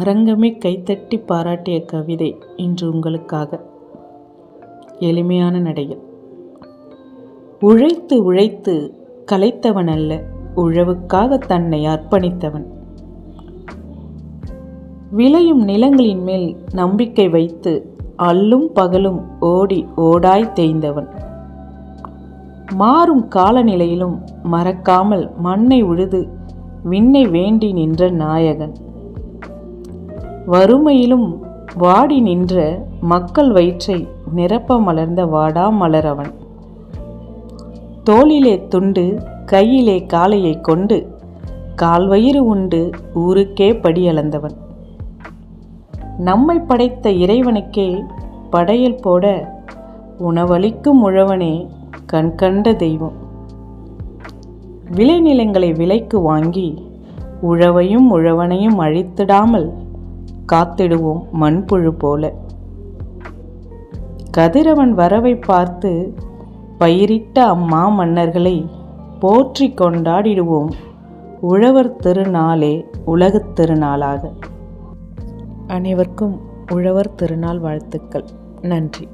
அரங்கமே கைத்தட்டி பாராட்டிய கவிதை இன்று உங்களுக்காக. எளிமையான நடையில். உழைத்து உழைத்து கலைத்தவன் அல்ல உழவுக்காக தன்னை அர்ப்பணித்தவன். விளையும் நிலங்களின் மேல் நம்பிக்கை வைத்து அல்லும் பகலும் ஓடி ஓடாய் தேய்ந்தவன். மாறும் காலநிலையிலும் மறக்காமல் மண்ணை உழுது விண்ணை வேண்டி நின்ற நாயகன். வறுமையிலும் வாடி நின்ற மக்கள் வயிற்றை நிரப்ப மலர்ந்த வாடா மலரவன். தோளிலே துண்டு கையிலே காளையை கொண்டு கால்வயிறு உண்டு ஊருக்கே படியளந்தவன் நம்மை படைத்த இறைவனுக்கே படையல் போட உணவளிக்கும் உழவனே கண்கண்ட தெய்வம். விளைநிலங்களை விலைக்கு வாங்கி உழவையும் உழவனையும் அழித்திடாமல் காத்திடுவோம் மண்புழு போல. கதிரவன் வரவை பார்த்து பயிரிட்ட அம்மா மன்னர்களை போற்றி கொண்டாடிடுவோம் உழவர் திருநாளே உலகத் திருநாளாக. அனைவருக்கும் உழவர் திருநாள் வாழ்த்துக்கள். நன்றி.